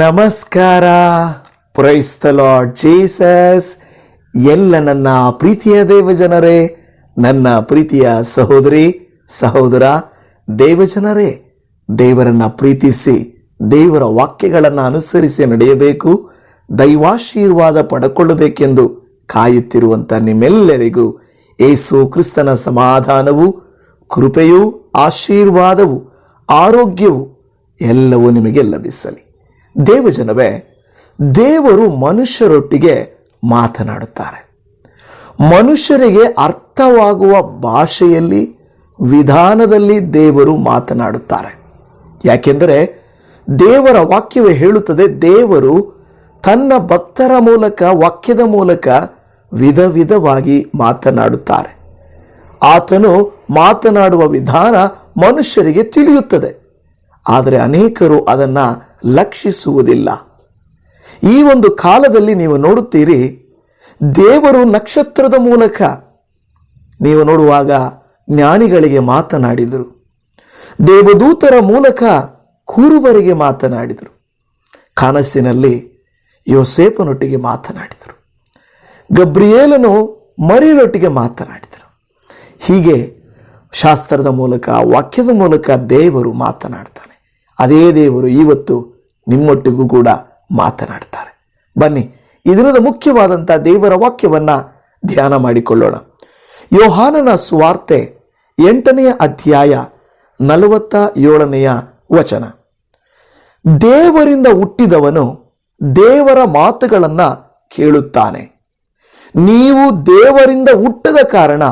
ನಮಸ್ಕಾರ. ಪ್ರೈಸ್ತ lord Jesus ಎಲ್ಲ ನನ್ನ ಪ್ರೀತಿಯ ದೇವಜನರೇ, ನನ್ನ ಪ್ರೀತಿಯ ಸಹೋದರಿ, ಸಹೋದರ, ದೇವಜನರೇ, ದೇವರನ್ನ ಪ್ರೀತಿಸಿ, ದೇವರ ವಾಕ್ಯಗಳನ್ನು ಅನುಸರಿಸಿ ನಡೆಯಬೇಕು, ದೈವಾಶೀರ್ವಾದ ಪಡ್ಕೊಳ್ಳಬೇಕೆಂದು ಕಾಯುತ್ತಿರುವಂತ ನಿಮ್ಮೆಲ್ಲರಿಗೂ ಏಸು ಕ್ರಿಸ್ತನ ಸಮಾಧಾನವು, ಕೃಪೆಯೂ, ಆಶೀರ್ವಾದವು, ಆರೋಗ್ಯವು ಎಲ್ಲವೂ ನಿಮಗೆ ಲಭಿಸಲಿ. ದೇವಜನವೇ, ದೇವರು ಮನುಷ್ಯರೊಟ್ಟಿಗೆ ಮಾತನಾಡುತ್ತಾರೆ. ಮನುಷ್ಯರಿಗೆ ಅರ್ಥವಾಗುವ ಭಾಷೆಯಲ್ಲಿ, ವಿಧಾನದಲ್ಲಿ ದೇವರು ಮಾತನಾಡುತ್ತಾರೆ. ಯಾಕೆಂದರೆ, ದೇವರ ವಾಕ್ಯವೇ ಹೇಳುತ್ತದೆ, ದೇವರು ತನ್ನ ಭಕ್ತರ ಮೂಲಕ, ವಾಕ್ಯದ ಮೂಲಕ ವಿಧ ವಿಧವಾಗಿ ಮಾತನಾಡುತ್ತಾರೆ. ಆತನು ಮಾತನಾಡುವ ವಿಧಾನ ಮನುಷ್ಯರಿಗೆ ತಿಳಿಯುತ್ತದೆ. ಆದರೆ ಅನೇಕರು ಅದನ್ನು ಲಕ್ಷಿಸುವುದಿಲ್ಲ. ಈ ಒಂದು ಕಾಲದಲ್ಲಿ ನೀವು ನೋಡುತ್ತೀರಿ, ದೇವರು ನಕ್ಷತ್ರದ ಮೂಲಕ ನೀವು ನೋಡುವಾಗ ಜ್ಞಾನಿಗಳಿಗೆ ಮಾತನಾಡಿದರು. ದೇವದೂತರ ಮೂಲಕ ಕುರುವರಿಗೆ ಮಾತನಾಡಿದರು. ಕನಸಿನಲ್ಲಿ ಯೋಸೇಪನೊಟ್ಟಿಗೆ ಮಾತನಾಡಿದರು. ಗಬ್ರಿಯೇಲನು ಮರಿಯರೊಟ್ಟಿಗೆ ಮಾತನಾಡಿದರು. ಹೀಗೆ ಶಾಸ್ತ್ರದ ಮೂಲಕ, ವಾಕ್ಯದ ಮೂಲಕ ದೇವರು ಮಾತನಾಡ್ತಾನೆ. ಅದೇ ದೇವರು ಇವತ್ತು ನಿಮ್ಮೊಟ್ಟಿಗೂ ಕೂಡ ಮಾತನಾಡ್ತಾರೆ. ಬನ್ನಿ ಈ ದಿನದ ಮುಖ್ಯವಾದಂಥ ದೇವರ ವಾಕ್ಯವನ್ನ ಧ್ಯಾನ ಮಾಡಿಕೊಳ್ಳೋಣ. ಯೋಹಾನನ ಸ್ವಾರ್ತೆ ಎಂಟನೆಯ ಅಧ್ಯಾಯ ನಲವತ್ತ ಏಳನೆಯ ವಚನ. ದೇವರಿಂದ ಹುಟ್ಟಿದವನು ದೇವರ ಮಾತುಗಳನ್ನು ಕೇಳುತ್ತಾನೆ. ನೀವು ದೇವರಿಂದ ಹುಟ್ಟದ ಕಾರಣ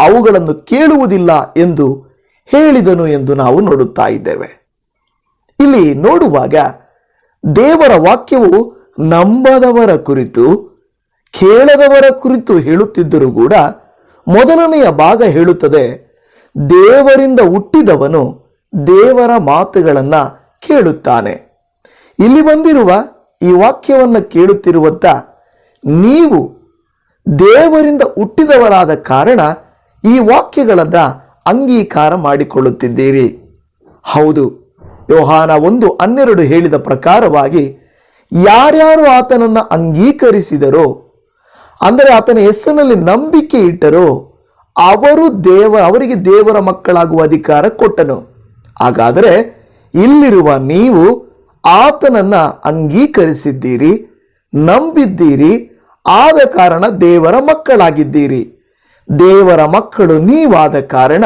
ಅವುಗಳನ್ನು ಕೇಳುವುದಿಲ್ಲ ಎಂದು ಹೇಳಿದನು ಎಂದು ನಾವು ನೋಡುತ್ತಾ ಇದ್ದೇವೆ. ಇಲ್ಲಿ ನೋಡುವಾಗ ದೇವರ ವಾಕ್ಯವು ನಂಬದವರ ಕುರಿತು, ಕೇಳದವರ ಕುರಿತು ಹೇಳುತ್ತಿದ್ದರೂ ಕೂಡ ಮೊದಲನೆಯ ಭಾಗ ಹೇಳುತ್ತದೆ, ದೇವರಿಂದ ಹುಟ್ಟಿದವನು ದೇವರ ಮಾತುಗಳನ್ನು ಕೇಳುತ್ತಾನೆ. ಇಲ್ಲಿ ಬಂದಿರುವ ಈ ವಾಕ್ಯವನ್ನು ಕೇಳುತ್ತಿರುವಂತ ನೀವು ದೇವರಿಂದ ಹುಟ್ಟಿದವರಾದ ಕಾರಣ ಈ ವಾಕ್ಯಗಳನ್ನ ಅಂಗೀಕಾರ ಮಾಡಿಕೊಳ್ಳುತ್ತಿದ್ದೀರಿ. ಹೌದು, ಯೋಹಾನ ಒಂದು ಹನ್ನೆರಡು ಹೇಳಿದ ಪ್ರಕಾರವಾಗಿ ಯಾರ್ಯಾರು ಆತನನ್ನು ಅಂಗೀಕರಿಸಿದರೋ, ಅಂದರೆ ಆತನ ಹೆಸರಿನಲ್ಲಿ ನಂಬಿಕೆ ಇಟ್ಟರೋ, ಅವರು ದೇವ, ಅವರಿಗೆ ದೇವರ ಮಕ್ಕಳಾಗುವ ಅಧಿಕಾರ ಕೊಟ್ಟನು. ಹಾಗಾದರೆ ಇಲ್ಲಿರುವ ನೀವು ಆತನನ್ನ ಅಂಗೀಕರಿಸಿದ್ದೀರಿ, ನಂಬಿದ್ದೀರಿ, ಆದ ಕಾರಣ ದೇವರ ಮಕ್ಕಳಾಗಿದ್ದೀರಿ. ದೇವರ ಮಕ್ಕಳು ನೀವಾದ ಕಾರಣ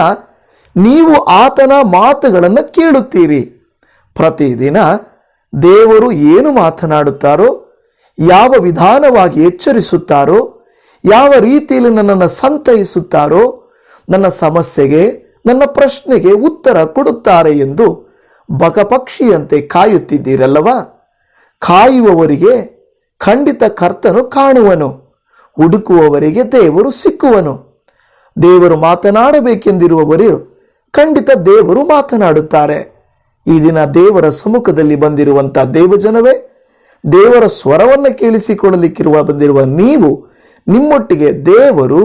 ನೀವು ಆತನ ಮಾತುಗಳನ್ನು ಕೇಳುತ್ತೀರಿ. ಪ್ರತಿದಿನ ದೇವರು ಏನು ಮಾತನಾಡುತ್ತಾರೋ, ಯಾವ ವಿಧಾನವಾಗಿ ಎಚ್ಚರಿಸುತ್ತಾರೋ, ಯಾವ ರೀತಿಯಲ್ಲಿ ನನ್ನನ್ನು ಸಂತೈಸುತ್ತಾರೋ, ನನ್ನ ಸಮಸ್ಯೆಗೆ, ನನ್ನ ಪ್ರಶ್ನೆಗೆ ಉತ್ತರ ಕೊಡುತ್ತಾರೆ ಎಂದು ಬಕಪಕ್ಷಿಯಂತೆ ಕಾಯುತ್ತಿದ್ದೀರಲ್ಲವಾ? ಕಾಯುವವರಿಗೆ ಖಂಡಿತ ಕರ್ತನು ಕಾಣುವನು, ಹುಡುಕುವವರಿಗೆ ದೇವರು ಸಿಕ್ಕುವನು. ದೇವರು ಮಾತನಾಡಬೇಕೆಂದಿರುವವರು ಖಂಡಿತ ದೇವರು ಮಾತನಾಡುತ್ತಾರೆ. ಈ ದಿನ ದೇವರ ಸಮ್ಮುಖದಲ್ಲಿ ಬಂದಿರುವಂತ ದೇವಜನವೇ, ದೇವರ ಸ್ವರವನ್ನು ಕೇಳಿಸಿಕೊಳ್ಳಲಿಕ್ಕಿರುವ ಬಂದಿರುವ ನೀವು ನಿಮ್ಮೊಟ್ಟಿಗೆ ದೇವರು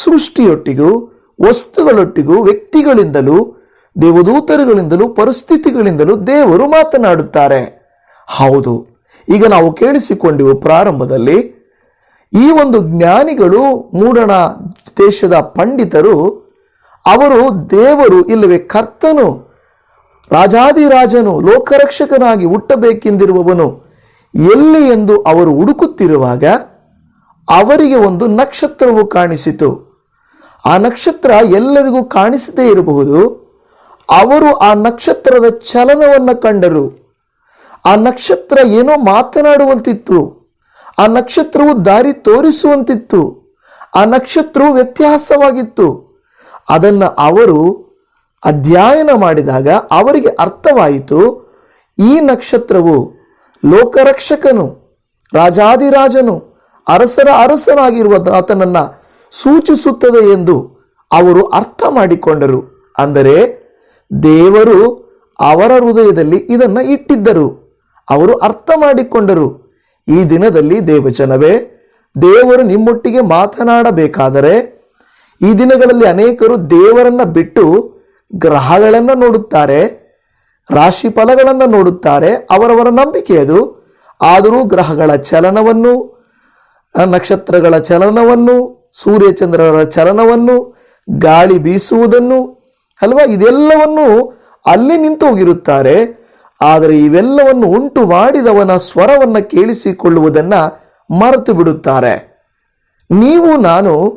ಸೃಷ್ಟಿಯೊಟ್ಟಿಗೂ, ವಸ್ತುಗಳೊಟ್ಟಿಗೂ, ವ್ಯಕ್ತಿಗಳಿಂದಲೂ, ದೇವದೂತರುಗಳಿಂದಲೂ, ಪರಿಸ್ಥಿತಿಗಳಿಂದಲೂ ದೇವರು ಮಾತನಾಡುತ್ತಾರೆ. ಹೌದು, ಈಗ ನಾವು ಕೇಳಿಸಿಕೊಂಡಿವು ಪ್ರಾರಂಭದಲ್ಲಿ ಈ ಒಂದು ಜ್ಞಾನಿಗಳು ಮೂಡಣ ದೇಶದ ಪಂಡಿತರು, ಅವರು ದೇವರು ಇಲ್ಲವೇ ಕರ್ತನು ರಾಜಾದಿರಾಜನು ಲೋಕರಕ್ಷಕನಾಗಿ ಹುಟ್ಟಬೇಕೆಂದಿರುವವನು ಎಲ್ಲಿ ಎಂದು ಅವರು ಹುಡುಕುತ್ತಿರುವಾಗ ಅವರಿಗೆ ಒಂದು ನಕ್ಷತ್ರವು ಕಾಣಿಸಿತು. ಆ ನಕ್ಷತ್ರ ಎಲ್ಲರಿಗೂ ಕಾಣಿಸದೇ ಇರಬಹುದು. ಅವರು ಆ ನಕ್ಷತ್ರದ ಚಲನವನ್ನು ಕಂಡರು. ಆ ನಕ್ಷತ್ರ ಏನೋ ಮಾತನಾಡುವಂತಿತ್ತು. ಆ ನಕ್ಷತ್ರವು ದಾರಿ ತೋರಿಸುವಂತಿತ್ತು. ಆ ನಕ್ಷತ್ರವು ವ್ಯತ್ಯಾಸವಾಗಿತ್ತು. ಅದನ್ನು ಅವರು ಅಧ್ಯಯನ ಮಾಡಿದಾಗ ಅವರಿಗೆ ಅರ್ಥವಾಯಿತು, ಈ ನಕ್ಷತ್ರವು ಲೋಕರಕ್ಷಕನು ರಾಜಾದಿರಾಜನು ಅರಸರ ಅರಸನಾಗಿರುವ ಆತನನ್ನು ಸೂಚಿಸುತ್ತದೆ ಎಂದು ಅವರು ಅರ್ಥ ಮಾಡಿಕೊಂಡರು. ಅಂದರೆ ದೇವರು ಅವರ ಹೃದಯದಲ್ಲಿ ಇದನ್ನು ಇಟ್ಟಿದ್ದರು. ಅವರು ಅರ್ಥ ಮಾಡಿಕೊಂಡರು. ಈ ದಿನದಲ್ಲಿ ದೇವಚನವೇ ದೇವರು ನಿಮ್ಮೊಟ್ಟಿಗೆ ಮಾತನಾಡಬೇಕಾದರೆ ಈ ದಿನಗಳಲ್ಲಿ ಅನೇಕರು ದೇವರನ್ನ ಬಿಟ್ಟು ಗ್ರಹಗಳನ್ನು ನೋಡುತ್ತಾರೆ ರಾಶಿ ಫಲಗಳನ್ನು ನೋಡುತ್ತಾರೆ, ಅವರವರ ನಂಬಿಕೆ ಅದು. ಆದರೂ ಗ್ರಹಗಳ ಚಲನವನ್ನು ನಕ್ಷತ್ರಗಳ ಚಲನವನ್ನು, ಸೂರ್ಯಚಂದ್ರರ ಚಲನವನ್ನು, ಗಾಳಿ ಬೀಸುವುದನ್ನು, ಅಲ್ವಾ? ಇದೆಲ್ಲವನ್ನು ಅಲ್ಲಿ ನಿಂತು ಹೋಗಿರುತ್ತಾರೆ. ಆದರೆ ಇವೆಲ್ಲವನ್ನು ಉಂಟು ಮಾಡಿದವನ ಸ್ವರವನ್ನು ಕೇಳಿಸಿಕೊಳ್ಳುವುದನ್ನು ಮರೆತು ಬಿಡುತ್ತಾರೆ. ನೀವು ನಾನು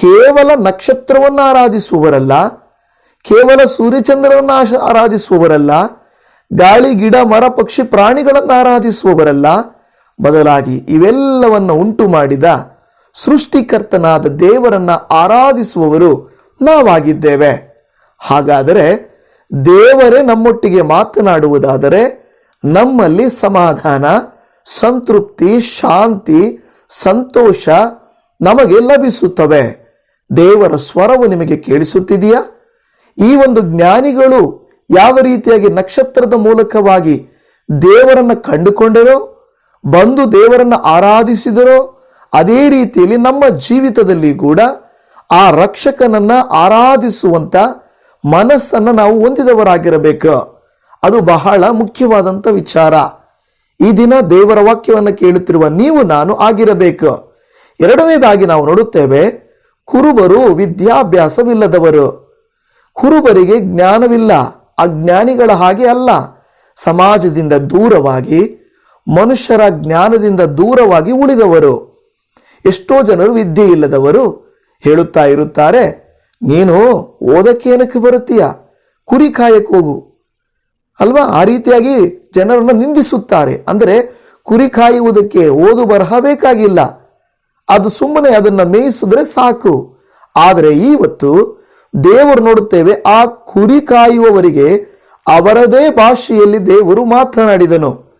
ಕೇವಲ ನಕ್ಷತ್ರವನ್ನು ಆರಾಧಿಸುವವರಲ್ಲ ಕೇವಲ ಸೂರ್ಯಚಂದ್ರನನ್ನು ಆಶ- ಆರಾಧಿಸುವವರಲ್ಲ ಗಾಳಿ, ಗಿಡ, ಮರ, ಪಕ್ಷಿ, ಪ್ರಾಣಿಗಳನ್ನು ಆರಾಧಿಸುವವರಲ್ಲ, ಬದಲಾಗಿ ಇವೆಲ್ಲವನ್ನು ಉಂಟು ಮಾಡಿದ ಸೃಷ್ಟಿಕರ್ತನಾದ ದೇವರನ್ನ ಆರಾಧಿಸುವವರು ನಾವಾಗಿದ್ದೇವೆ. ಹಾಗಾದರೆ ದೇವರೇ ನಮ್ಮೊಟ್ಟಿಗೆ ಮಾತನಾಡುವುದಾದರೆ ನಮ್ಮಲ್ಲಿ ಸಮಾಧಾನ, ಸಂತೃಪ್ತಿ, ಶಾಂತಿ, ಸಂತೋಷ ನಮಗೆ ಲಭಿಸುತ್ತವೆ. ದೇವರ ಸ್ವರವು ನಿಮಗೆ ಕೇಳಿಸುತ್ತಿದೆಯಾ? ಈ ಒಂದು ಜ್ಞಾನಿಗಳು ಯಾವ ರೀತಿಯಾಗಿ ನಕ್ಷತ್ರದ ಮೂಲಕವಾಗಿ ದೇವರನ್ನ ಕಂಡುಕೊಂಡರೋ, ಬಂದು ದೇವರನ್ನ ಆರಾಧಿಸಿದರೋ, ಅದೇ ರೀತಿಯಲ್ಲಿ ನಮ್ಮ ಜೀವಿತದಲ್ಲಿ ಕೂಡ ಆ ರಕ್ಷಕನನ್ನ ಆರಾಧಿಸುವಂತ ಮನಸ್ಸನ್ನ ನಾವು ಹೊಂದಿದವರಾಗಿರಬೇಕು. ಅದು ಬಹಳ ಮುಖ್ಯವಾದಂತ ವಿಚಾರ. ಈ ದಿನ ದೇವರ ವಾಕ್ಯವನ್ನು ಕೇಳುತ್ತಿರುವ ನೀವು ನಾನು ಆಗಿರಬೇಕು. ಎರಡನೇದಾಗಿ ನಾವು ನೋಡುತ್ತೇವೆ, ಕುರುಬರು ವಿದ್ಯಾಭ್ಯಾಸವಿಲ್ಲದವರು. ಕುರುಬರಿಗೆ ಜ್ಞಾನವಿಲ್ಲ, ಅಜ್ಞಾನಿಗಳ ಹಾಗೆ ಅಲ್ಲ. ಸಮಾಜದಿಂದ ದೂರವಾಗಿ, ಮನುಷ್ಯರ ಜ್ಞಾನದಿಂದ ದೂರವಾಗಿ ಉಳಿದವರು. ಎಷ್ಟೋ ಜನರು ವಿದ್ಯೆ ಇಲ್ಲದವರು ಹೇಳುತ್ತಾ ಇರುತ್ತಾರೆ ನೀನು ಓದಕ್ಕೆ ಏನಕ್ಕೆ ಬರುತ್ತೀಯ? ಕುರಿ ಹೋಗು. ಅಲ್ವಾ? ಆ ರೀತಿಯಾಗಿ ಜನರನ್ನು ನಿಂದಿಸುತ್ತಾರೆ. ಅಂದರೆ ಕುರಿ ಕಾಯುವುದಕ್ಕೆ ಓದು ಬರಹ ಬೇಕಾಗಿಲ್ಲ. ಅದು ಸುಮ್ಮನೆ ಅದನ್ನು ಮೇಯಿಸಿದ್ರೆ ಸಾಕು. ಆದರೆ ಇವತ್ತು ದೇವರು ನೋಡುತ್ತೇವೆ, ಆ ಕುರಿ ಕಾಯುವವರಿಗೆ ಅವರದೇ ಭಾಷೆಯಲ್ಲಿ ದೇವರು ಮಾತನಾಡಿದನು.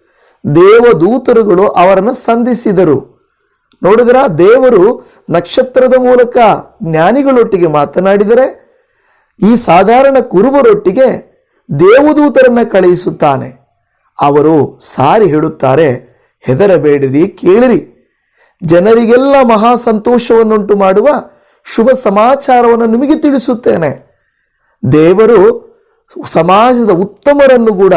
ದೇವದೂತರುಗಳು ಅವರನ್ನು ಸಂಧಿಸಿದರು. ನೋಡಿದ್ರ? ದೇವರು ನಕ್ಷತ್ರದ ಮೂಲಕ ಜ್ಞಾನಿಗಳೊಟ್ಟಿಗೆ ಮಾತನಾಡಿದರೆ, ಈ ಸಾಧಾರಣ ಕುರುಬರೊಟ್ಟಿಗೆ ದೇವದೂತರನ್ನ ಕಳುಹಿಸುತ್ತಾನೆ. ಅವರು ಸಾರಿ ಹೇಳುತ್ತಾರೆ, ಹೆದರಬೇಡಿರಿ, ಕೇಳಿರಿ. ಜನರಿಗೆಲ್ಲ ಮಹಾ ಸಂತೋಷವನ್ನುಂಟು ಮಾಡುವ ಶುಭ ಸಮಾಚಾರವನ್ನು ನಿಮಗೆ ತಿಳಿಸುತ್ತೇನೆ. ದೇವರು ಸಮಾಜದ ಉತ್ತಮರನ್ನು ಕೂಡ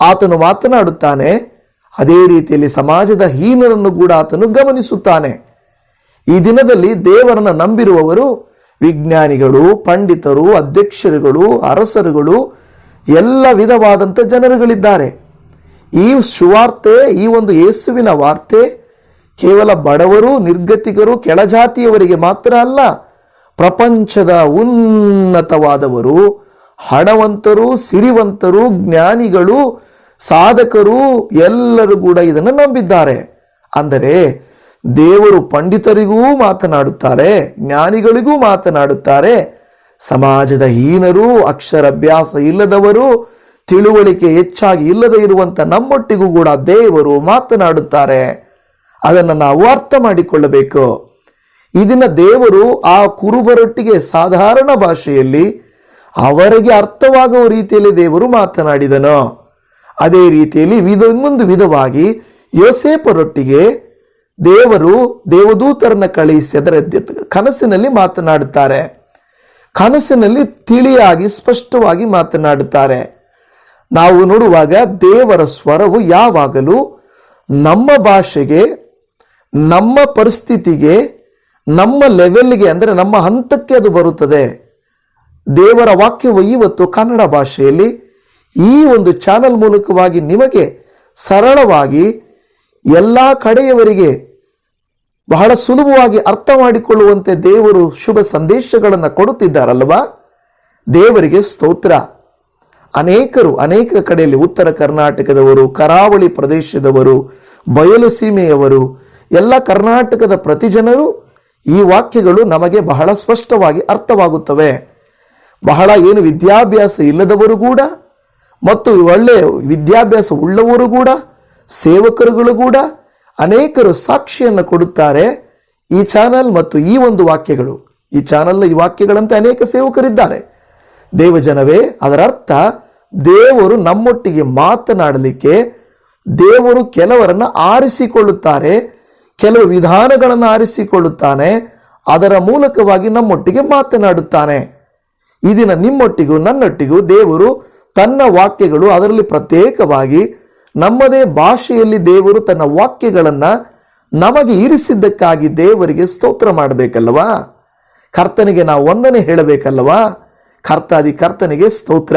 ಆತನು ಮಾತನಾಡುತ್ತಾನೆ. ಅದೇ ರೀತಿಯಲ್ಲಿ ಸಮಾಜದ ಹೀನರನ್ನು ಕೂಡ ಆತನು ಗಮನಿಸುತ್ತಾನೆ. ಈ ದಿನದಲ್ಲಿ ದೇವರನ್ನು ನಂಬಿರುವವರು ವಿಜ್ಞಾನಿಗಳು, ಪಂಡಿತರು, ಅಧ್ಯಕ್ಷರುಗಳು, ಅರಸರುಗಳು, ಎಲ್ಲ ವಿಧವಾದಂಥ ಜನರುಗಳಿದ್ದಾರೆ. ಈ ಸುವಾರ್ತೆ, ಈ ಒಂದು ಯೇಸುವಿನ ವಾರ್ತೆ ಕೇವಲ ಬಡವರು, ನಿರ್ಗತಿಕರು, ಕೆಳಜಾತಿಯವರಿಗೆ ಮಾತ್ರ ಅಲ್ಲ, ಪ್ರಪಂಚದ ಉನ್ನತವಾದವರು, ಹಣವಂತರು, ಸಿರಿವಂತರು, ಜ್ಞಾನಿಗಳು ಸಾಧಕರು ಎಲ್ಲರೂ ಕೂಡ ಇದನ್ನು ನಂಬಿದ್ದಾರೆ. ಅಂದರೆ ದೇವರು ಪಂಡಿತರಿಗೂ ಮಾತನಾಡುತ್ತಾರೆ, ಜ್ಞಾನಿಗಳಿಗೂ ಮಾತನಾಡುತ್ತಾರೆ, ಸಮಾಜದ ಹೀನರು, ಅಕ್ಷರಾಭ್ಯಾಸ ಇಲ್ಲದವರು, ತಿಳುವಳಿಕೆ ಹೆಚ್ಚಾಗಿ ಇಲ್ಲದೆ ಇರುವಂತ ನಮ್ಮೊಟ್ಟಿಗೂ ಕೂಡ ದೇವರು ಮಾತನಾಡುತ್ತಾರೆ. ಅದನ್ನು ನಾವು ಅರ್ಥ ಮಾಡಿಕೊಳ್ಳಬೇಕು. ಇದನ್ನ ದೇವರು ಆ ಕುರುಬರೊಟ್ಟಿಗೆ ಸಾಧಾರಣ ಭಾಷೆಯಲ್ಲಿ ಅವರಿಗೆ ಅರ್ಥವಾಗುವ ರೀತಿಯಲ್ಲಿ ದೇವರು ಮಾತನಾಡಿದನು. ಅದೇ ರೀತಿಯಲ್ಲಿ ವಿಧ, ಇನ್ನೊಂದು ವಿಧವಾಗಿ ಯೋಸೇಪರೊಟ್ಟಿಗೆ ದೇವರು ದೇವದೂತರನ್ನ ಕಳುಹಿಸಿ ಅದರ ಕನಸಿನಲ್ಲಿ ಮಾತನಾಡುತ್ತಾರೆ. ಕನಸಿನಲ್ಲಿ ತಿಳಿಯಾಗಿ, ಸ್ಪಷ್ಟವಾಗಿ ಮಾತನಾಡುತ್ತಾರೆ. ನಾವು ನೋಡುವಾಗ ದೇವರ ಸ್ವರವು ಯಾವಾಗಲೂ ನಮ್ಮ ಭಾಷೆಗೆ, ನಮ್ಮ ಪರಿಸ್ಥಿತಿಗೆ, ನಮ್ಮ ಲೆವೆಲ್ಗೆ, ಅಂದರೆ ನಮ್ಮ ಹಂತಕ್ಕೆ ಅದು ಬರುತ್ತದೆ. ದೇವರ ವಾಕ್ಯವು ಇವತ್ತು ಕನ್ನಡ ಭಾಷೆಯಲ್ಲಿ ಈ ಒಂದು ಚಾನಲ್ ಮೂಲಕವಾಗಿ ನಿಮಗೆ ಸರಳವಾಗಿ ಎಲ್ಲ ಕಡೆಯವರಿಗೆ ಬಹಳ ಸುಲಭವಾಗಿ ಅರ್ಥ ಮಾಡಿಕೊಳ್ಳುವಂತೆ ದೇವರು ಶುಭ ಸಂದೇಶಗಳನ್ನು ಕೊಡುತ್ತಿದ್ದಾರಲ್ವಾ ದೇವರಿಗೆ ಸ್ತೋತ್ರ. ಅನೇಕರು ಅನೇಕ ಕಡೆಯಲ್ಲಿ ಉತ್ತರ ಕರ್ನಾಟಕದವರು, ಕರಾವಳಿ ಪ್ರದೇಶದವರು, ಬಯಲು ಸೀಮೆಯವರು, ಎಲ್ಲ ಕರ್ನಾಟಕದ ಪ್ರತಿ ಜನರು ಈ ವಾಕ್ಯಗಳು ನಮಗೆ ಬಹಳ ಸ್ಪಷ್ಟವಾಗಿ ಅರ್ಥವಾಗುತ್ತವೆ. ಬಹಳ ಏನು ವಿದ್ಯಾಭ್ಯಾಸ ಇಲ್ಲದವರು ಕೂಡ ಮತ್ತು ಒಳ್ಳೆಯ ವಿದ್ಯಾಭ್ಯಾಸ ಉಳ್ಳವರು ಕೂಡ, ಸೇವಕರುಗಳು ಕೂಡ ಅನೇಕರು ಸಾಕ್ಷಿಯನ್ನು ಕೊಡುತ್ತಾರೆ ಈ ಚಾನಲ್ ಮತ್ತು ಈ ಒಂದು ವಾಕ್ಯಗಳು. ಈ ಚಾನಲ್ನ ಈ ವಾಕ್ಯಗಳಂತೆ ಅನೇಕ ಸೇವಕರಿದ್ದಾರೆ. ದೇವಜನವೇ ಅದರ ಅರ್ಥ ದೇವರು ನಮ್ಮೊಟ್ಟಿಗೆ ಮಾತನಾಡಲಿಕ್ಕೆ ದೇವರು ಕೆಲವರನ್ನ ಆರಿಸಿಕೊಳ್ಳುತ್ತಾರೆ, ಕೆಲವು ವಿಧಾನಗಳನ್ನು ಆರಿಸಿಕೊಳ್ಳುತ್ತಾನೆ, ಅದರ ಮೂಲಕವಾಗಿ ನಮ್ಮೊಟ್ಟಿಗೆ ಮಾತನಾಡುತ್ತಾನೆ. ಈ ನಿಮ್ಮೊಟ್ಟಿಗೂ ನನ್ನೊಟ್ಟಿಗೂ ದೇವರು ತನ್ನ ವಾಕ್ಯಗಳು ಅದರಲ್ಲಿ ಪ್ರತ್ಯೇಕವಾಗಿ ನಮ್ಮದೇ ಭಾಷೆಯಲ್ಲಿ ದೇವರು ತನ್ನ ವಾಕ್ಯಗಳನ್ನು ನಮಗೆ ಇರಿಸಿದ್ದಕ್ಕಾಗಿ ದೇವರಿಗೆ ಸ್ತೋತ್ರ ಮಾಡಬೇಕಲ್ವಾ ಕರ್ತನಿಗೆ ನಾವು ವಂದನೆ ಹೇಳಬೇಕಲ್ವಾ ಕರ್ತಾದಿ ಕರ್ತನಿಗೆ ಸ್ತೋತ್ರ.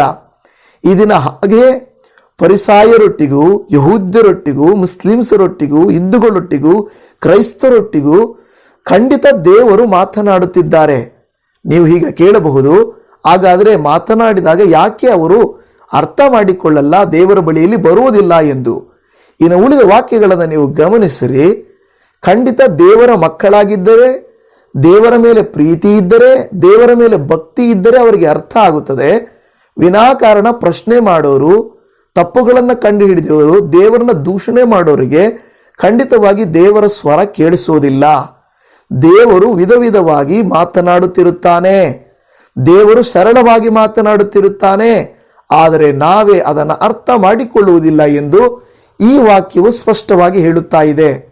ಈ ದಿನ ಹಾಗೆ ಪರಿಸಾಯರೊಟ್ಟಿಗೂ, ಯಹೂದ್ಯರೊಟ್ಟಿಗೂ, ಮುಸ್ಲಿಮ್ಸರೊಟ್ಟಿಗೂ, ಹಿಂದೂಗಳೊಟ್ಟಿಗೂ, ಕ್ರೈಸ್ತರೊಟ್ಟಿಗೂ ಖಂಡಿತ ದೇವರು ಮಾತನಾಡುತ್ತಿದ್ದಾರೆ. ನೀವು ಹೀಗೆ ಕೇಳಬಹುದು. ಹಾಗಾದರೆ ಮಾತನಾಡಿದಾಗ ಯಾಕೆ ಅವರು ಅರ್ಥ ಮಾಡಿಕೊಳ್ಳಲ್ಲ, ದೇವರ ಬಳಿಯಲ್ಲಿ ಬರುವುದಿಲ್ಲ ಎಂದು. ಇನ್ನು ಉಳಿದ ವಾಕ್ಯಗಳನ್ನು ನೀವು ಗಮನಿಸಿರಿ. ಖಂಡಿತ ದೇವರ ಮಕ್ಕಳಾಗಿದ್ದರೆ, ದೇವರ ಮೇಲೆ ಪ್ರೀತಿ ಇದ್ದರೆ, ದೇವರ ಮೇಲೆ ಭಕ್ತಿ ಇದ್ದರೆ ಅವರಿಗೆ ಅರ್ಥ ಆಗುತ್ತದೆ. ವಿನಾಕಾರಣ ಪ್ರಶ್ನೆ ಮಾಡೋರು, ತಪ್ಪುಗಳನ್ನು ಕಂಡುಹಿಡಿದವರು, ದೇವರನ್ನ ದೂಷಣೆ ಮಾಡೋರಿಗೆ ಖಂಡಿತವಾಗಿ ದೇವರ ಸ್ವರ ಕೇಳಿಸೋದಿಲ್ಲ ದೇವರು ವಿಧ ವಿಧವಾಗಿ ಮಾತನಾಡುತ್ತಿರುತ್ತಾನೆ. ದೇವರು ಸರಳವಾಗಿ ಮಾತನಾಡುತ್ತಿರುತ್ತಾನೆ. ಆದರೆ ನಾವೇ ಅದನ್ನು ಅರ್ಥ ಮಾಡಿಕೊಳ್ಳುವುದಿಲ್ಲ ಎಂದು ಈ ವಾಕ್ಯವು ಸ್ಪಷ್ಟವಾಗಿ ಹೇಳುತ್ತಾ ಇದೆ.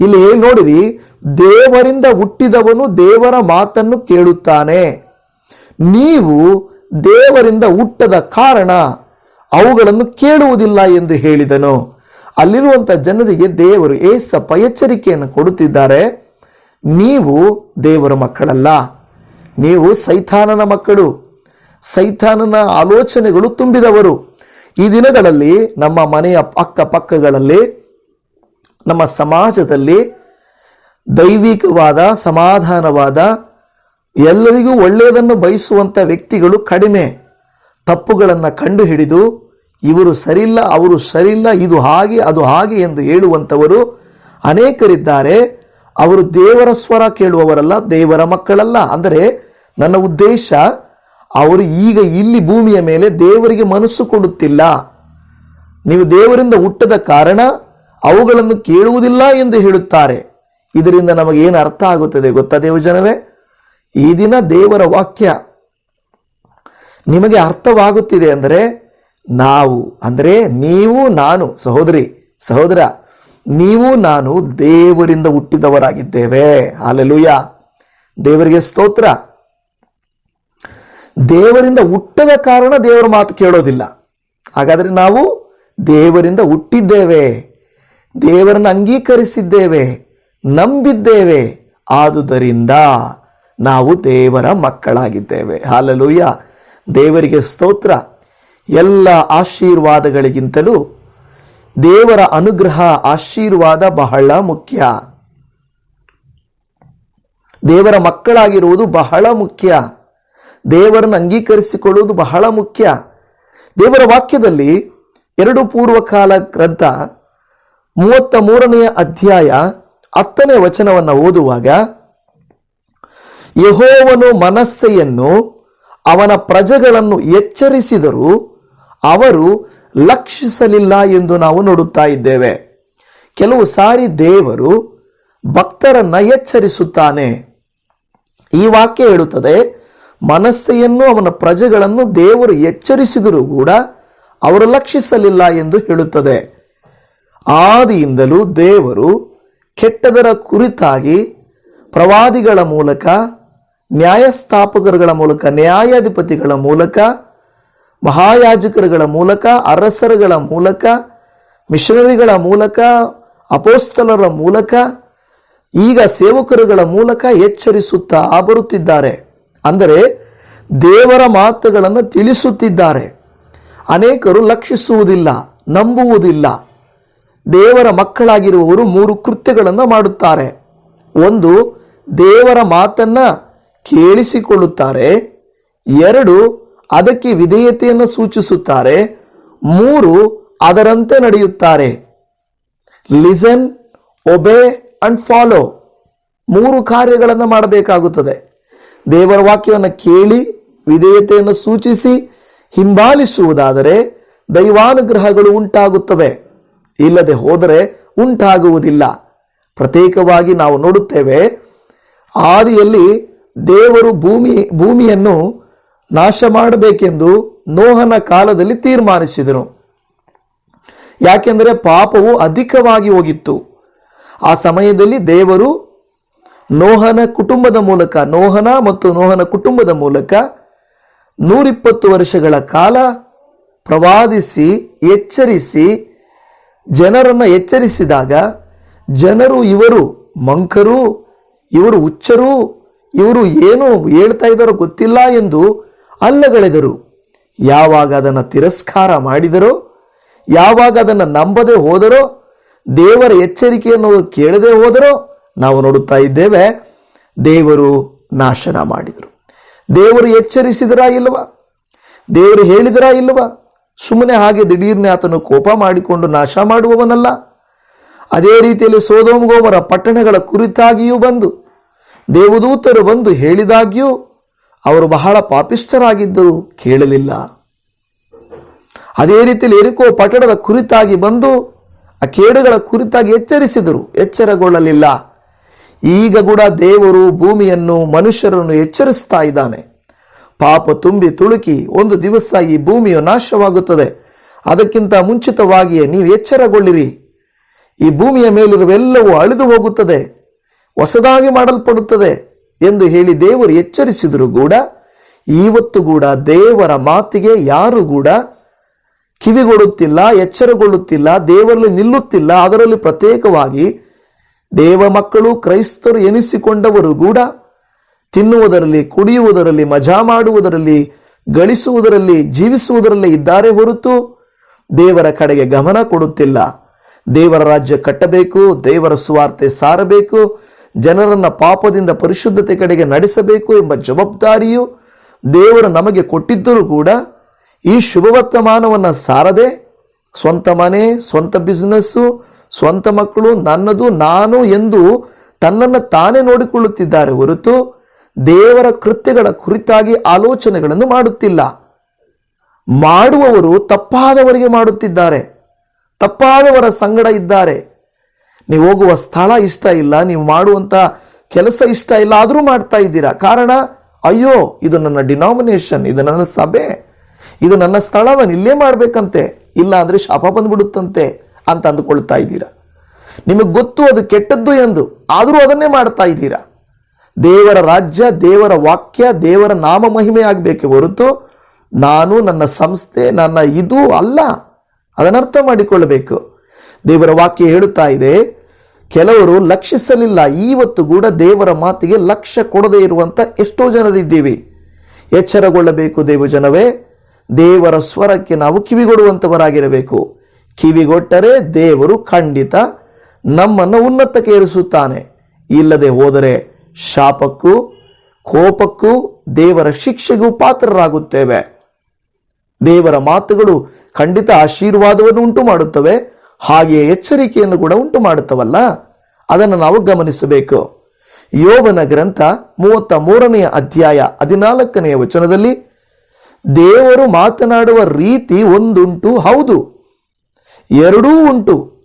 ಇಲ್ಲಿ ನೋಡಿರಿ, ದೇವರಿಂದ ಹುಟ್ಟಿದವನು ದೇವರ ಮಾತನ್ನು ಕೇಳುತ್ತಾನೆ. ನೀವು ದೇವರಿಂದ ಹುಟ್ಟದ ಕಾರಣ ಅವುಗಳನ್ನು ಕೇಳುವುದಿಲ್ಲ ಎಂದು ಹೇಳಿದನು. ಅಲ್ಲಿರುವಂಥ ಜನರಿಗೆ ದೇವರು ಏಸಪ್ಪ ಎಚ್ಚರಿಕೆಯನ್ನು ಕೊಡುತ್ತಿದ್ದಾರೆ. ನೀವು ದೇವರ ಮಕ್ಕಳಲ್ಲ. ನೀವು ಸೈತಾನನ ಮಕ್ಕಳು. ಸೈತಾನನ ಆಲೋಚನೆಗಳು ತುಂಬಿದವರು. ಈ ದಿನಗಳಲ್ಲಿ ನಮ್ಮ ಮನೆಯ ಅಕ್ಕಪಕ್ಕಗಳಲ್ಲಿ ನಮ್ಮ ಸಮಾಜದಲ್ಲಿ ದೈವಿಕವಾದ, ಸಮಾಧಾನವಾದ, ಎಲ್ಲರಿಗೂ ಒಳ್ಳೆಯದನ್ನು ಬಯಸುವಂಥ ವ್ಯಕ್ತಿಗಳು ಕಡಿಮೆ. ತಪ್ಪುಗಳನ್ನು ಕಂಡುಹಿಡಿದು, ಇವರು ಸರಿಲ್ಲ ಅವರು ಸರಿಯಿಲ್ಲ, ಇದು ಹಾಗೆ, ಅದು ಹಾಗೆ ಎಂದು ಹೇಳುವಂಥವರು ಅನೇಕರಿದ್ದಾರೆ. ಅವರು ದೇವರ ಸ್ವರ ಕೇಳುವವರಲ್ಲ, ದೇವರ ಮಕ್ಕಳಲ್ಲ. ಅಂದರೆ ನನ್ನ ಉದ್ದೇಶ ಅವರು ಈಗ ಇಲ್ಲಿ ಭೂಮಿಯ ಮೇಲೆ ದೇವರಿಗೆ ಮನಸ್ಸು ಕೊಡುತ್ತಿಲ್ಲ. ನೀವು ದೇವರಿಂದ ಹುಟ್ಟದ ಕಾರಣ ಅವುಗಳನ್ನು ಕೇಳುವುದಿಲ್ಲ ಎಂದು ಹೇಳುತ್ತಾರೆ. ಇದರಿಂದ ನಮಗೆ ಏನು ಅರ್ಥ ಆಗುತ್ತದೆ ಗೊತ್ತಾ ದೇವಜನವೇ? ಈ ದಿನ ದೇವರ ವಾಕ್ಯ ನಿಮಗೆ ಅರ್ಥವಾಗುತ್ತಿದೆ ಅಂದರೆ ನಾವು, ಅಂದರೆ ನೀವು, ನಾನು, ಸಹೋದರಿ, ಸಹೋದರ, ನೀವು, ನಾನು ದೇವರಿಂದ ಹುಟ್ಟಿದವರಾಗಿದ್ದೇವೆ. ಅಲ್ಲೆಲುಯ್ಯ ದೇವರಿಗೆ ಸ್ತೋತ್ರ. ದೇವರಿಂದ ಹುಟ್ಟದ ಕಾರಣ ದೇವರ ಮಾತು ಕೇಳೋದಿಲ್ಲ. ಹಾಗಾದರೆ ನಾವು ದೇವರಿಂದ ಹುಟ್ಟಿದ್ದೇವೆ, ದೇವರನ್ನು ಅಂಗೀಕರಿಸಿದ್ದೇವೆ, ನಂಬಿದ್ದೇವೆ. ಆದುದರಿಂದ ನಾವು ದೇವರ ಮಕ್ಕಳಾಗಿದ್ದೇವೆ. ಹಾಲಲೂಯ. ದೇವರಿಗೆ ಸ್ತೋತ್ರ. ಎಲ್ಲ ಆಶೀರ್ವಾದಗಳಿಗಿಂತಲೂ ದೇವರ ಅನುಗ್ರಹ, ಆಶೀರ್ವಾದ ಬಹಳ ಮುಖ್ಯ. ದೇವರ ಮಕ್ಕಳಾಗಿರುವುದು ಬಹಳ ಮುಖ್ಯ. ದೇವರನ್ನು ಅಂಗೀಕರಿಸಿಕೊಳ್ಳುವುದು ಬಹಳ ಮುಖ್ಯ. ದೇವರ ವಾಕ್ಯದಲ್ಲಿ ಎರಡು ಪೂರ್ವಕಾಲ ಗ್ರಂಥ ಮೂವತ್ತ ಮೂರನೆಯ ಅಧ್ಯಾಯ ಹತ್ತನೇ ವಚನವನ್ನು ಓದುವಾಗ, ಯಹೋವನು ಮನಸ್ಸೆಯನ್ನು ಅವನ ಪ್ರಜೆಗಳನ್ನು ಎಚ್ಚರಿಸಿದರೂ ಅವರು ಲಕ್ಷಿಸಲಿಲ್ಲ ಎಂದು ನಾವು ನೋಡುತ್ತಾ ಇದ್ದೇವೆ. ಕೆಲವು ಸಾರಿ ದೇವರು ಭಕ್ತರನ್ನ ಎಚ್ಚರಿಸುತ್ತಾನೆ. ಈ ವಾಕ್ಯ ಹೇಳುತ್ತದೆ ಮನಸ್ಸೆಯನ್ನು, ಅವನ ಪ್ರಜೆಗಳನ್ನು ದೇವರು ಎಚ್ಚರಿಸಿದರೂ ಕೂಡ ಅವರು ಲಕ್ಷಿಸಲಿಲ್ಲ ಎಂದು ಹೇಳುತ್ತದೆ. ಆದಿಯಿಂದಲೂ ದೇವರು ಕೆಟ್ಟದರ ಕುರಿತಾಗಿ ಪ್ರವಾದಿಗಳ ಮೂಲಕ, ನ್ಯಾಯಸ್ಥಾಪಕರುಗಳ ಮೂಲಕ, ನ್ಯಾಯಾಧಿಪತಿಗಳ ಮೂಲಕ, ಮಹಾಯಾಜಕರುಗಳ ಮೂಲಕ, ಅರಸರುಗಳ ಮೂಲಕ, ಮಿಷನರಿಗಳ ಮೂಲಕ, ಅಪೋಸ್ತಲರ ಮೂಲಕ, ಈಗ ಸೇವಕರುಗಳ ಮೂಲಕ ಎಚ್ಚರಿಸುತ್ತಾ ಬರುತ್ತಿದ್ದಾರೆ. ಅಂದರೆ ದೇವರ ಮಾತುಗಳನ್ನು ತಿಳಿಸುತ್ತಿದ್ದಾರೆ. ಅನೇಕರು ಲಕ್ಷಿಸುವುದಿಲ್ಲ, ನಂಬುವುದಿಲ್ಲ. ದೇವರ ಮಕ್ಕಳಾಗಿರುವವರು ಮೂರು ಕೃತ್ಯಗಳನ್ನು ಮಾಡುತ್ತಾರೆ. ಒಂದು, ದೇವರ ಮಾತನ್ನು ಕೇಳಿಸಿಕೊಳ್ಳುತ್ತಾರೆ. ಎರಡು, ಅದಕ್ಕೆ ವಿಧೇಯತೆಯನ್ನು ಸೂಚಿಸುತ್ತಾರೆ. ಮೂರು, ಅದರಂತೆ ನಡೆಯುತ್ತಾರೆ. ಲಿಸನ್ ಒಬೆ ಅಂಡ್ ಫಾಲೋ ಮೂರು ಕಾರ್ಯಗಳನ್ನು ಮಾಡಬೇಕಾಗುತ್ತದೆ. ದೇವರ ವಾಕ್ಯವನ್ನು ಕೇಳಿ ವಿಧೇಯತೆಯನ್ನು ಸೂಚಿಸಿ ಹಿಂಬಾಲಿಸುವುದಾದರೆ ದೈವಾನುಗ್ರಹಗಳು ಉಂಟಾಗುತ್ತವೆ. ಇಲ್ಲದೆ ಹೋದರೆ ಉಂಟಾಗುವುದಿಲ್ಲ. ಪ್ರತ್ಯೇಕವಾಗಿ ನಾವು ನೋಡುತ್ತೇವೆ, ಆದಿಯಲ್ಲಿ ದೇವರು ಭೂಮಿ, ಭೂಮಿಯನ್ನು ನಾಶ ಮಾಡಬೇಕೆಂದು ನೋಹನ ಕಾಲದಲ್ಲಿ ತೀರ್ಮಾನಿಸಿದರು ಯಾಕೆಂದರೆ ಪಾಪವು ಅಧಿಕವಾಗಿ ಹೋಗಿತ್ತು. ಆ ಸಮಯದಲ್ಲಿ ದೇವರು ನೋಹನ ಕುಟುಂಬದ ಮೂಲಕ, ನೋಹನ ಮತ್ತು ನೋಹನ ಕುಟುಂಬದ ಮೂಲಕ ನೂರಿಪ್ಪತ್ತು ವರ್ಷಗಳ ಕಾಲ ಪ್ರವಾದಿಸಿ, ಎಚ್ಚರಿಸಿ, ಜನರನ್ನು ಎಚ್ಚರಿಸಿದಾಗ ಜನರು ಇವರು ಮಂಕರು, ಇವರು ಹುಚ್ಚರು, ಇವರು ಏನು ಹೇಳ್ತಾ ಇದ್ದಾರೋ ಗೊತ್ತಿಲ್ಲ ಎಂದು ಅಲ್ಲಗಳೆದರು. ಯಾವಾಗ ಅದನ್ನು ತಿರಸ್ಕಾರ ಮಾಡಿದರೋ, ಯಾವಾಗ ಅದನ್ನು ನಂಬದೆ ಹೋದರೋ, ದೇವರ ಎಚ್ಚರಿಕೆಯನ್ನು ಅವರು ಕೇಳದೆ ಹೋದರೋ ನಾವು ನೋಡುತ್ತಾ ಇದ್ದೇವೆ, ದೇವರು ನಾಶನ ಮಾಡಿದರು. ದೇವರು ಎಚ್ಚರಿಸಿದರಾ ಇಲ್ಲವಾ? ದೇವರು ಹೇಳಿದರಾ ಇಲ್ಲವಾ? ಸುಮ್ಮನೆ ಹಾಗೆ ದಿಢೀರ್ನೆ ಆತನು ಕೋಪ ಮಾಡಿಕೊಂಡು ನಾಶ ಮಾಡುವವನಲ್ಲ. ಅದೇ ರೀತಿಯಲ್ಲಿ ಸೋದೋಮಗೋಮರ ಪಟ್ಟಣಗಳ ಕುರಿತಾಗಿಯೂ ಬಂದು, ದೇವದೂತರು ಬಂದು ಹೇಳಿದಾಗ್ಯೂ ಅವರು ಬಹಳ ಪಾಪಿಷ್ಠರಾಗಿದ್ದರು ಕೇಳಲಿಲ್ಲ. ಅದೇ ರೀತಿಯಲ್ಲಿ ಎರಿಕೋ ಪಟ್ಟಣದ ಕುರಿತಾಗಿ ಬಂದು ಆ ಕೇಡುಗಳ ಕುರಿತಾಗಿ ಎಚ್ಚರಿಸಿದರು. ಎಚ್ಚರಗೊಳ್ಳಲಿಲ್ಲ. ಈಗ ಕೂಡ ದೇವರು ಭೂಮಿಯನ್ನು ಮನುಷ್ಯರನ್ನು ಎಚ್ಚರಿಸ್ತಾ ಇದ್ದಾನೆ. ಪಾಪ ತುಂಬಿ ತುಳುಕಿ ಒಂದು ದಿವಸ ಈ ಭೂಮಿಯು ನಾಶವಾಗುತ್ತದೆ. ಅದಕ್ಕಿಂತ ಮುಂಚಿತವಾಗಿಯೇ ನೀವು ಎಚ್ಚರಗೊಳ್ಳಿರಿ. ಈ ಭೂಮಿಯ ಮೇಲಿರುವೆಲ್ಲವೂ ಅಳಿದು ಹೋಗುತ್ತದೆ. ಹೊಸದಾಗಿ ಮಾಡಲ್ಪಡುತ್ತದೆ ಎಂದು ಹೇಳಿ ದೇವರು ಎಚ್ಚರಿಸಿದರೂ ಕೂಡ ಇವತ್ತು ಕೂಡ ದೇವರ ಮಾತಿಗೆ ಯಾರು ಕೂಡ ಕಿವಿಗೊಡುತ್ತಿಲ್ಲ, ಎಚ್ಚರಗೊಳ್ಳುತ್ತಿಲ್ಲ, ದೇವರಲ್ಲಿ ನಿಲ್ಲುತ್ತಿಲ್ಲ. ಅದರಲ್ಲಿ ಪ್ರತ್ಯೇಕವಾಗಿ ದೇವ ಮಕ್ಕಳು ಕ್ರೈಸ್ತರು ಎನಿಸಿಕೊಂಡವರು ಕೂಡ ತಿನ್ನುವುದರಲ್ಲಿ, ಕುಡಿಯುವುದರಲ್ಲಿ, ಮಜಾ ಮಾಡುವುದರಲ್ಲಿ, ಗಳಿಸುವುದರಲ್ಲಿ, ಜೀವಿಸುವುದರಲ್ಲಿ ಇದ್ದಾರೆ ಹೊರತು ದೇವರ ಕಡೆಗೆ ಗಮನ ಕೊಡುತ್ತಿಲ್ಲ. ದೇವರ ರಾಜ್ಯ ಕಟ್ಟಬೇಕು, ದೇವರ ಸ್ವಾರ್ಥೆ ಸಾರಬೇಕು, ಜನರನ್ನ ಪಾಪದಿಂದ ಪರಿಶುದ್ಧತೆ ಕಡೆಗೆ ನಡೆಸಬೇಕು ಎಂಬ ಜವಾಬ್ದಾರಿಯು ದೇವರು ನಮಗೆ ಕೊಟ್ಟಿದ್ದರೂ ಕೂಡ ಈ ಶುಭವರ್ತಮಾನವನ್ನು ಸಾರದೆ ಸ್ವಂತ ಮನೆ, ಸ್ವಂತ ಬಿಸ್ನೆಸ್ಸು ಸ್ವಂತ ಮಕ್ಕಳು ನನ್ನದು, ನಾನು ಎಂದು ತನ್ನನ್ನು ತಾನೇ ನೋಡಿಕೊಳ್ಳುತ್ತಿದ್ದಾರೆ ಹೊರತು ದೇವರ ಕೃತ್ಯಗಳ ಕುರಿತಾಗಿ ಆಲೋಚನೆಗಳನ್ನು ಮಾಡುತ್ತಿಲ್ಲ. ಮಾಡುವವರು ತಪ್ಪಾದವರಿಗೆ ಮಾಡುತ್ತಿದ್ದಾರೆ. ತಪ್ಪಾದವರ ಸಂಗಡ ಇದ್ದಾರೆ. ನೀವು ಹೋಗುವ ಸ್ಥಳ ಇಷ್ಟ ಇಲ್ಲ, ನೀವು ಮಾಡುವಂಥ ಕೆಲಸ ಇಷ್ಟ ಇಲ್ಲ, ಆದರೂ ಮಾಡ್ತಾ ಇದ್ದೀರಾ? ಕಾರಣ, ಅಯ್ಯೋ, ಇದು ನನ್ನ ಡಿನಾಮಿನೇಷನ್ ಇದು ನನ್ನ ಸಭೆ. ಇದು ನನ್ನ ಸ್ಥಳ ನಾನು ಇಲ್ಲೇ ಮಾಡಬೇಕಂತೆ. ಇಲ್ಲ ಅಂದರೆ ಶಾಪ ಬಂದ್ಬಿಡುತ್ತಂತೆ. ಅಂತ ಅಂದುಕೊಳ್ತಾ ಇದ್ದೀರಾ? ನಿಮಗೆ ಗೊತ್ತು ಅದು ಕೆಟ್ಟದ್ದು ಎಂದು, ಆದರೂ ಅದನ್ನೇ ಮಾಡ್ತಾ ಇದ್ದೀರಾ? ದೇವರ ರಾಜ್ಯ, ದೇವರ ವಾಕ್ಯ, ದೇವರ ನಾಮ ಮಹಿಮೆ ಆಗಬೇಕೆ ಹೊರತು ನಾನು ನನ್ನ ಸಂಸ್ಥೆ, ನನ್ನ ಇದು ಅಲ್ಲ. ಅದನ್ನರ್ಥ ಮಾಡಿಕೊಳ್ಳಬೇಕು. ದೇವರ ವಾಕ್ಯ ಹೇಳುತ್ತಾ ಇದೆ, ಕೆಲವರು ಲಕ್ಷಿಸಲಿಲ್ಲ ಇವತ್ತು ಕೂಡ ದೇವರ ಮಾತಿಗೆ ಲಕ್ಷ್ಯ ಕೊಡದೇ ಇರುವಂತ ಎಷ್ಟೋ ಜನರಿದ್ದೀವಿ. ಎಚ್ಚರಗೊಳ್ಳಬೇಕು ದೇವ ಜನವೇ ದೇವರ ಸ್ವರಕ್ಕೆ ನಾವು ಕಿವಿಗೊಡುವಂಥವರಾಗಿರಬೇಕು ಕಿವಿಗೊಟ್ಟರೆ ದೇವರು ಖಂಡಿತ ನಮ್ಮನ್ನು ಉನ್ನತಕ್ಕೆ ಏರಿಸುತ್ತಾನೆ ಇಲ್ಲದೆ ಹೋದರೆ ಶಾಪಕ್ಕೂ ಕೋಪಕ್ಕೂ ದೇವರ ಶಿಕ್ಷೆಗೂ ಪಾತ್ರರಾಗುತ್ತೇವೆ. ದೇವರ ಮಾತುಗಳು ಖಂಡಿತ ಆಶೀರ್ವಾದವನ್ನು ಉಂಟು ಮಾಡುತ್ತವೆ ಹಾಗೆಯೇ ಎಚ್ಚರಿಕೆಯನ್ನು ಕೂಡ ಉಂಟು ಮಾಡುತ್ತವಲ್ಲ ಅದನ್ನು ನಾವು ಗಮನಿಸಬೇಕು. ಯೋಬನ ಗ್ರಂಥ ಮೂವತ್ತ ಮೂರನೆಯ ಅಧ್ಯಾಯ ಹದಿನಾಲ್ಕನೆಯ ವಚನದಲ್ಲಿ ದೇವರು ಮಾತನಾಡುವ ರೀತಿ ಒಂದುಂಟು ಹೌದು. ಎರಡೂ ಉಂಟು.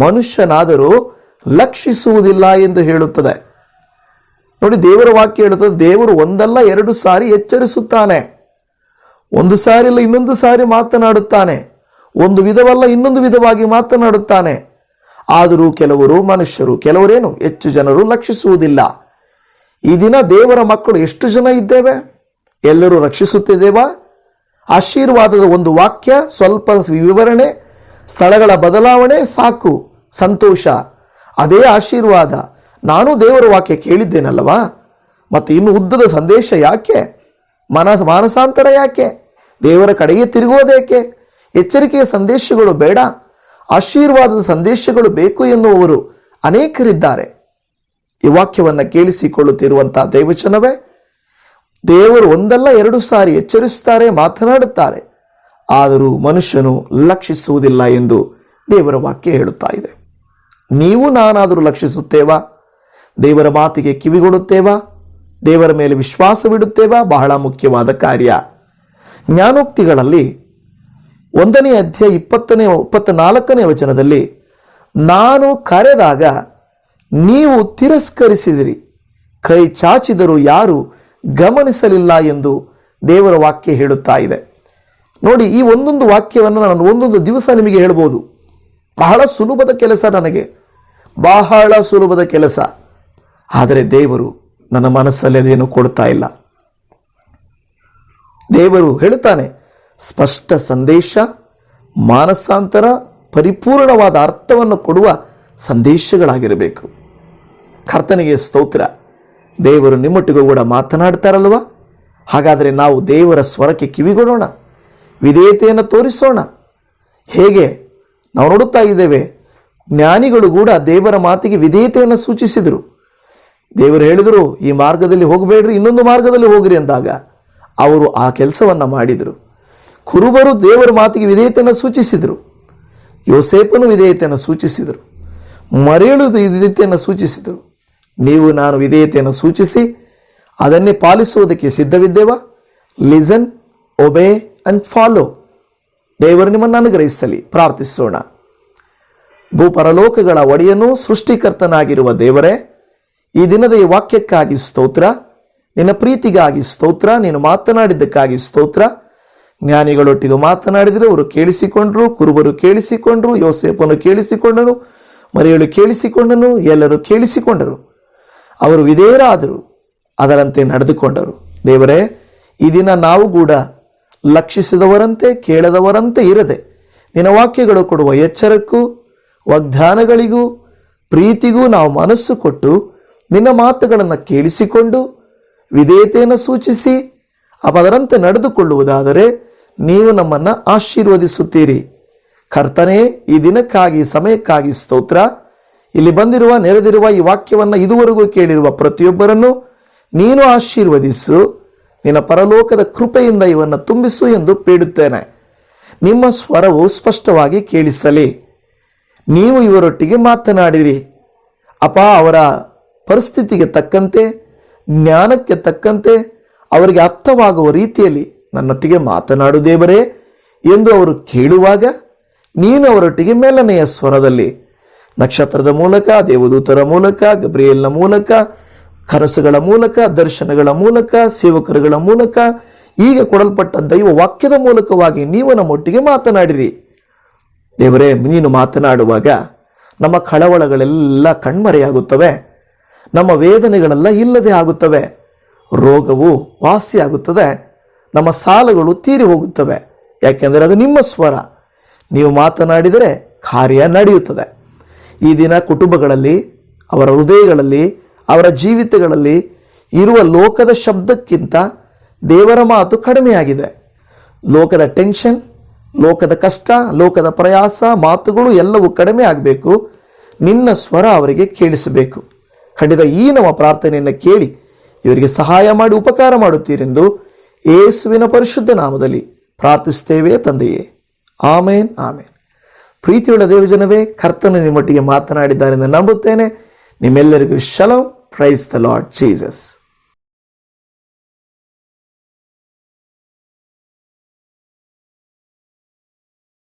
ಮನುಷ್ಯನಾದರೂ ಲಕ್ಷಿಸುವುದಿಲ್ಲ ಎಂದು ಹೇಳುತ್ತದೆ. ನೋಡಿ, ದೇವರ ವಾಕ್ಯ ಹೇಳುತ್ತದೆ, ದೇವರು ಒಂದಲ್ಲ, ಎರಡು ಸಾರಿ ಎಚ್ಚರಿಸುತ್ತಾನೆ. ಒಂದು ಸಾರಿ ಇಲ್ಲ ಇನ್ನೊಂದು ಸಾರಿ ಮಾತನಾಡುತ್ತಾನೆ. ಒಂದು ವಿಧವಲ್ಲ, ಇನ್ನೊಂದು ವಿಧವಾಗಿ ಮಾತನಾಡುತ್ತಾನೆ. ಆದರೂ ಕೆಲವರು ಮನುಷ್ಯರು, ಕೆಲವರೇನು, ಹೆಚ್ಚು ಜನರು ಲಕ್ಷಿಸುವುದಿಲ್ಲ. ಈ ದಿನ ದೇವರ ಮಕ್ಕಳು ಎಷ್ಟು ಜನ ಇದ್ದೇವೆ? ಎಲ್ಲರೂ ರಕ್ಷಿಸುತ್ತಿದ್ದೇವಾ? ಆಶೀರ್ವಾದದ ಒಂದು ವಾಕ್ಯ, ಸ್ವಲ್ಪ ವಿವರಣೆ ಸ್ಥಳಗಳ ಬದಲಾವಣೆ ಸಾಕು, ಸಂತೋಷ. ಅದೇ ಆಶೀರ್ವಾದ. ನಾನು ದೇವರ ವಾಕ್ಯ ಕೇಳಿದ್ದೇನಲ್ಲವಾ? ಮತ್ತು ಇನ್ನು ಉದ್ದದ ಸಂದೇಶ ಯಾಕೆ? ಮನಸ್ ಮಾನಸಾಂತರ ಯಾಕೆ? ದೇವರ ಕಡೆಗೆ ತಿರುಗುವುದೇಕೆ ಎಚ್ಚರಿಕೆಯ ಸಂದೇಶಗಳು ಬೇಡ. ಆಶೀರ್ವಾದದ ಸಂದೇಶಗಳು ಬೇಕು ಎನ್ನುವವರು ಅನೇಕರಿದ್ದಾರೆ. ಈ ವಾಕ್ಯವನ್ನು ಕೇಳಿಸಿಕೊಳ್ಳುತ್ತಿರುವಂತಹ ದೇವಚನವೇ, ದೇವರು ಒಂದಲ್ಲ ಎರಡು ಸಾರಿ ಎಚ್ಚರಿಸುತ್ತಾರೆ, ಮಾತನಾಡುತ್ತಾರೆ. ಆದರೂ ಮನುಷ್ಯನು ಲಕ್ಷಿಸುವುದಿಲ್ಲ ಎಂದು ದೇವರ ವಾಕ್ಯ ಹೇಳುತ್ತಾ ಇದೆ. ನೀವು ನಾನಾದರೂ ಲಕ್ಷಿಸುತ್ತೇವಾ? ದೇವರ ಮಾತಿಗೆ ಕಿವಿಗೊಡುತ್ತೇವಾ? ದೇವರ ಮೇಲೆ ವಿಶ್ವಾಸವಿಡುತ್ತೇವಾ? ಬಹಳ ಮುಖ್ಯವಾದ ಕಾರ್ಯ. ಜ್ಞಾನೋಕ್ತಿಗಳಲ್ಲಿ ಒಂದನೇ ಅಧ್ಯಾಯ ಇಪ್ಪತ್ತನೇ ಇಪ್ಪತ್ತ ನಾಲ್ಕನೇ ವಚನದಲ್ಲಿ ನಾನು ಕರೆದಾಗ ನೀವು ತಿರಸ್ಕರಿಸಿದಿರಿ, ಕೈ ಚಾಚಿದರೂ ಯಾರು ಗಮನಿಸಲಿಲ್ಲ ಎಂದು ದೇವರ ವಾಕ್ಯ ಹೇಳುತ್ತಾ ಇದೆ. ನೋಡಿ, ಈ ಒಂದೊಂದು ವಾಕ್ಯವನ್ನು ನಾನು ಒಂದೊಂದು ದಿವಸ ನಿಮಗೆ ಹೇಳ್ಬೋದು. ಬಹಳ ಸುಲಭದ ಕೆಲಸ ನನಗೆ. ಬಹಳ ಸುಲಭದ ಕೆಲಸ. ಆದರೆ ದೇವರು ನನ್ನ ಮನಸ್ಸಲ್ಲಿ ಅದೇನು ಕೊಡ್ತಾ ಇಲ್ಲ. ದೇವರು ಹೇಳುತ್ತಾನೆ, ಸ್ಪಷ್ಟ ಸಂದೇಶ, ಮಾನಸಾಂತರ, ಪರಿಪೂರ್ಣವಾದ ಅರ್ಥವನ್ನು ಕೊಡುವ ಸಂದೇಶಗಳಾಗಿರಬೇಕು. ಕರ್ತನಿಗೆ ಸ್ತೋತ್ರ. ದೇವರು ನಿಮ್ಮೊಟ್ಟಿಗೂ ಕೂಡ ಮಾತನಾಡ್ತಾರಲ್ವ? ಹಾಗಾದರೆ ನಾವು ದೇವರ ಸ್ವರಕ್ಕೆ ಕಿವಿಗೊಡೋಣ. ವಿಧೇಯತೆಯನ್ನು ತೋರಿಸೋಣ. ಹೇಗೆ? ನಾವು ನೋಡುತ್ತಾ ಇದ್ದೇವೆ, ಜ್ಞಾನಿಗಳು ಕೂಡ ದೇವರ ಮಾತಿಗೆ ವಿಧೇಯತೆಯನ್ನು ಸೂಚಿಸಿದರು. ದೇವರು ಹೇಳಿದರು, ಈ ಮಾರ್ಗದಲ್ಲಿ ಹೋಗಬೇಡ್ರಿ, ಇನ್ನೊಂದು ಮಾರ್ಗದಲ್ಲಿ ಹೋಗ್ರಿ ಅಂದಾಗ ಅವರು ಆ ಕೆಲಸವನ್ನು ಮಾಡಿದರು. ಕುರುಬರು ದೇವರ ಮಾತಿಗೆ ವಿಧೇಯತೆಯನ್ನು ಸೂಚಿಸಿದರು. ಯೋಸೇಪನು ವಿಧೇಯತೆಯನ್ನು ಸೂಚಿಸಿದರು. ಮರೆಯಳು ವಿಧೇಯತೆಯನ್ನು ಸೂಚಿಸಿದರು. ನೀವು, ನಾನು ವಿಧೇಯತೆಯನ್ನು ಸೂಚಿಸಿ ಅದನ್ನೇ ಪಾಲಿಸುವುದಕ್ಕೆ ಸಿದ್ಧವಿದ್ದೇವಾ? ಲಿಸನ್ ಒಬೇ ಅಂಡ್ ಫಾಲೋ ದೇವರು ನಿಮ್ಮನ್ನು ಅನುಗ್ರಹಿಸಲಿ. ಪ್ರಾರ್ಥಿಸೋಣ. ಭೂಪರಲೋಕಗಳ ಒಡೆಯನೂ ಸೃಷ್ಟಿಕರ್ತನಾಗಿರುವ ದೇವರೇ, ಈ ದಿನದ ಈ ವಾಕ್ಯಕ್ಕಾಗಿ ಸ್ತೋತ್ರ, ನಿನ್ನ ಪ್ರೀತಿಗಾಗಿ ಸ್ತೋತ್ರ, ನೀನು ಮಾತನಾಡಿದ್ದಕ್ಕಾಗಿ ಸ್ತೋತ್ರ. ಜ್ಞಾನಿಗಳೊಟ್ಟಿಗೆ ಮಾತನಾಡಿದರೆ ಅವರು ಕೇಳಿಸಿಕೊಂಡರು, ಕುರುಬರು ಕೇಳಿಸಿಕೊಂಡರು ಯೋಸೇಪನು ಕೇಳಿಸಿಕೊಂಡನು, ಮರಿಯಳು ಕೇಳಿಸಿಕೊಂಡನು, ಎಲ್ಲರೂ ಕೇಳಿಸಿಕೊಂಡರು. ಅವರು ವಿಧೇಯರಾದರು, ಅದರಂತೆ ನಡೆದುಕೊಂಡರು. ದೇವರೇ, ಈ ದಿನ ನಾವು ಕೂಡ ಲಕ್ಷಿಸಿದವರಂತೆ, ಕೇಳದವರಂತೆ ಇರದೆ ನಿನ್ನ ವಾಕ್ಯಗಳು ಕೊಡುವ ಎಚ್ಚರಕ್ಕೂ ವಾಗ್ದಾನಗಳಿಗೂ ಪ್ರೀತಿಗೂ ನಾವು ಮನಸ್ಸು ಕೊಟ್ಟು ನಿನ್ನ ಮಾತುಗಳನ್ನು ಕೇಳಿಸಿಕೊಂಡು ವಿಧೇಯತೆಯನ್ನು ಸೂಚಿಸಿ ಅದರಂತೆ ನಡೆದುಕೊಳ್ಳುವುದಾದರೆ ನೀವು ನಮ್ಮನ್ನು ಆಶೀರ್ವದಿಸುತ್ತೀರಿ. ಕರ್ತನೇ, ಈ ದಿನಕ್ಕಾಗಿ, ಸಮಯಕ್ಕಾಗಿ ಸ್ತೋತ್ರ. ಇಲ್ಲಿ ಬಂದಿರುವ, ನೆರೆದಿರುವ ಈ ವಾಕ್ಯವನ್ನು ಇದುವರೆಗೂ ಕೇಳಿರುವ ಪ್ರತಿಯೊಬ್ಬರನ್ನು ನೀನು ಆಶೀರ್ವದಿಸು. ನಿನ್ನ ಪರಲೋಕದ ಕೃಪೆಯಿಂದ ಇವನ್ನು ತುಂಬಿಸು ಎಂದು ಬೇಡುತ್ತೇನೆ. ನಿಮ್ಮ ಸ್ವರವು ಸ್ಪಷ್ಟವಾಗಿ ಕೇಳಿಸಲಿ. ನೀವು ಇವರೊಟ್ಟಿಗೆ ಮಾತನಾಡಿರಿ. ಅಪ ಅವರ ಪರಿಸ್ಥಿತಿಗೆ ತಕ್ಕಂತೆ, ಜ್ಞಾನಕ್ಕೆ ತಕ್ಕಂತೆ, ಅವರಿಗೆ ಅರ್ಥವಾಗುವ ರೀತಿಯಲ್ಲಿ ನನ್ನೊಟ್ಟಿಗೆ ಮಾತನಾಡು ದೇವರೇ ಎಂದು ಅವರು ಕೇಳುವಾಗ ನೀನು ಅವರೊಟ್ಟಿಗೆ ಮೇಲನೆಯ ಸ್ವರದಲ್ಲಿ ನಕ್ಷತ್ರದ ಮೂಲಕ, ದೇವದೂತರ ಮೂಲಕ, ಗಬ್ರಿಯಲ್ನ ಮೂಲಕ ಕನಸುಗಳ ಮೂಲಕ, ದರ್ಶನಗಳ ಮೂಲಕ, ಸೇವಕರುಗಳ ಮೂಲಕ, ಈಗ ಕೊಡಲ್ಪಟ್ಟ ದೈವ ವಾಕ್ಯದ ಮೂಲಕವಾಗಿ ನೀವು ನಮ್ಮೊಟ್ಟಿಗೆ ಮಾತನಾಡಿರಿ. ದೇವರೇ, ನೀನು ಮಾತನಾಡುವಾಗ ನಮ್ಮ ಕಳವಳಗಳೆಲ್ಲ ಕಣ್ಮರೆಯಾಗುತ್ತವೆ, ನಮ್ಮ ವೇದನೆಗಳೆಲ್ಲ ಇಲ್ಲದೆ ಆಗುತ್ತವೆ, ರೋಗವು ವಾಸಿಯಾಗುತ್ತದೆ, ನಮ್ಮ ಸಾಲಗಳು ತೀರಿ ಹೋಗುತ್ತವೆ, ಯಾಕೆಂದರೆ ಅದು ನಿಮ್ಮ ಸ್ವರ. ನೀವು ಮಾತನಾಡಿದರೆ ಕಾರ್ಯ ನಡೆಯುತ್ತದೆ. ಈ ದಿನ ಕುಟುಂಬಗಳಲ್ಲಿ, ಅವರ ಹೃದಯಗಳಲ್ಲಿ ಅವರ ಜೀವಿತಗಳಲ್ಲಿ ಇರುವ ಲೋಕದ ಶಬ್ದಕ್ಕಿಂತ ದೇವರ ಮಾತು ಕಡಿಮೆಯಾಗಿದೆ. ಲೋಕದ ಟೆನ್ಷನ್, ಲೋಕದ ಕಷ್ಟ, ಲೋಕದ ಪ್ರಯಾಸ, ಮಾತುಗಳು ಎಲ್ಲವೂ ಕಡಿಮೆ ಆಗಬೇಕು. ನಿನ್ನ ಸ್ವರ ಅವರಿಗೆ ಕೇಳಿಸಬೇಕು. ಖಂಡಿತ ಈ ನಮ್ಮ ಪ್ರಾರ್ಥನೆಯನ್ನು ಕೇಳಿ ಇವರಿಗೆ ಸಹಾಯ ಮಾಡಿ, ಉಪಕಾರ ಮಾಡುತ್ತೀರೆಂದು ಯೇಸುವಿನ ಪರಿಶುದ್ಧ ನಾಮದಲ್ಲಿ ಪ್ರಾರ್ಥಿಸ್ತೇವೆ ತಂದೆಯೇ. ಆಮೇನ್ ಆಮೇನ್. ಪ್ರೀತಿಯುಳ್ಳ ದೇವಜನವೇ, ಕರ್ತನ ನಿಮ್ಮೊಟ್ಟಿಗೆ ಮಾತನಾಡಿದ್ದಾರೆಂದು ನಂಬುತ್ತೇನೆ. ನಿಮ್ಮೆಲ್ಲರಿಗೂ ಶಲಂ. Praise the Lord Jesus